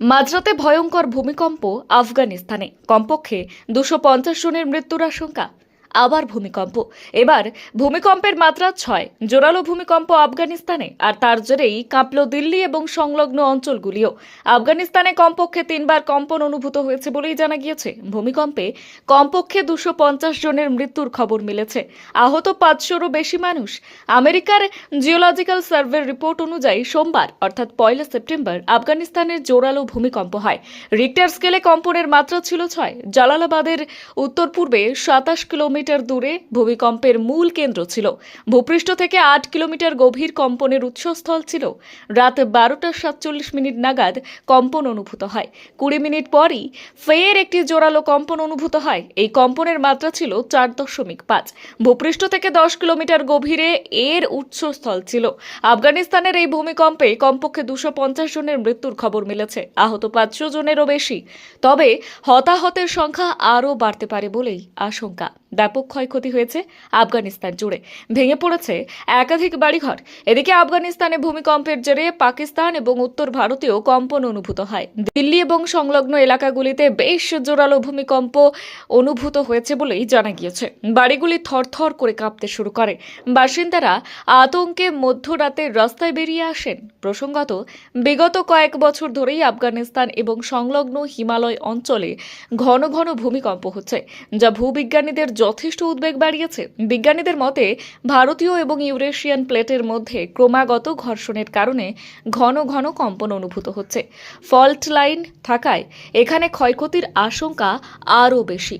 মাঝরাতে ভয়ঙ্কর ভূমিকম্প আফগানিস্তানে। কমপক্ষে দুশো জনের মৃত্যুর আশঙ্কা। আবার ভূমিকম্প। এবার ভূমিকম্পের মাত্রা ছয়। জোরালো ভূমিকম্প আফগানিস্তানে, আর তার জেরেই কাঁপল দিল্লি এবং সংলগ্ন অঞ্চলগুলিও। আফগানিস্তানে কমপক্ষে তিনবার কম্পন অনুভূত হয়েছে বলেই জানা গিয়েছে। ভূমিকম্পে কমপক্ষে দুশো জনের মৃত্যুর খবর মিলেছে। আহত পাঁচশোরও বেশি মানুষ। আমেরিকার জিওলজিক্যাল সার্ভের রিপোর্ট অনুযায়ী সোমবার, অর্থাৎ পয়লা সেপ্টেম্বর আফগানিস্তানের জোরালো ভূমিকম্প হয়। রিক্টার স্কেলে কম্পনের মাত্রা ছিল ছয়। জালালাবাদের উত্তর পূর্বে সাতাশ কিলোমিটার দূরে ভূমিকম্পের মূল কেন্দ্র ছিল। ভূপৃষ্ঠ থেকে আট কিলোমিটার গভীর কম্পনের উৎসস্থল ছিল। রাত বারোটা সাতচল্লিশ মিনিট নাগাদ কম্পন অনুভূত হয়। কুড়ি মিনিট পরই ফের একটি জোরালো কম্পন অনুভূত হয়। এই কম্পনের মাত্রা ছিল চার দশমিক পাঁচ। ভূপৃষ্ঠ থেকে দশ কিলোমিটার গভীরে এর উৎসস্থল ছিল। আফগানিস্তানের এই ভূমিকম্পে কমপক্ষে দুশো পঞ্চাশ জনের মৃত্যুর খবর মিলেছে। আহত পাঁচশো জনেরও বেশি। তবে হতাহতের সংখ্যা আরও বাড়তে পারে বলেই আশঙ্কা। ব্যাপক ক্ষয়ক্ষতি হয়েছে আফগানিস্তান জুড়ে। ভেঙে পড়েছে একাধিক বাড়িঘর। এদিকে আফগানিস্তানে ভূমিকম্পের জেরে পাকিস্তান এবং উত্তর ভারতেও কম্পন অনুভূত হয়। দিল্লি এবং সংলগ্ন এলাকাগুলিতে বেশ জোরালো ভূমিকম্প অনুভূত হয়েছে বলেই জানা গিয়েছে। বাড়িগুলি থরথর করে কাঁপতে শুরু করে। বাসিন্দারা আতঙ্কে মধ্যরাতে রাস্তায় বেরিয়ে আসেন। প্রসঙ্গত, বিগত কয়েক বছর ধরেই আফগানিস্তান এবং সংলগ্ন হিমালয় অঞ্চলে ঘন ঘন ভূমিকম্প হচ্ছে, যা ভূবিজ্ঞানীদের যথেষ্ট উদ্বেগ বাড়িয়েছে। বিজ্ঞানীদের মতে, ভারতীয় এবং ইউরেশিয়ান প্লেটের মধ্যে ক্রমাগত ঘর্ষণের কারণে ঘন ঘন কম্পন অনুভূত হচ্ছে। ফল্ট লাইন থাকায় এখানে ক্ষয়ক্ষতির আশঙ্কা আরও বেশি।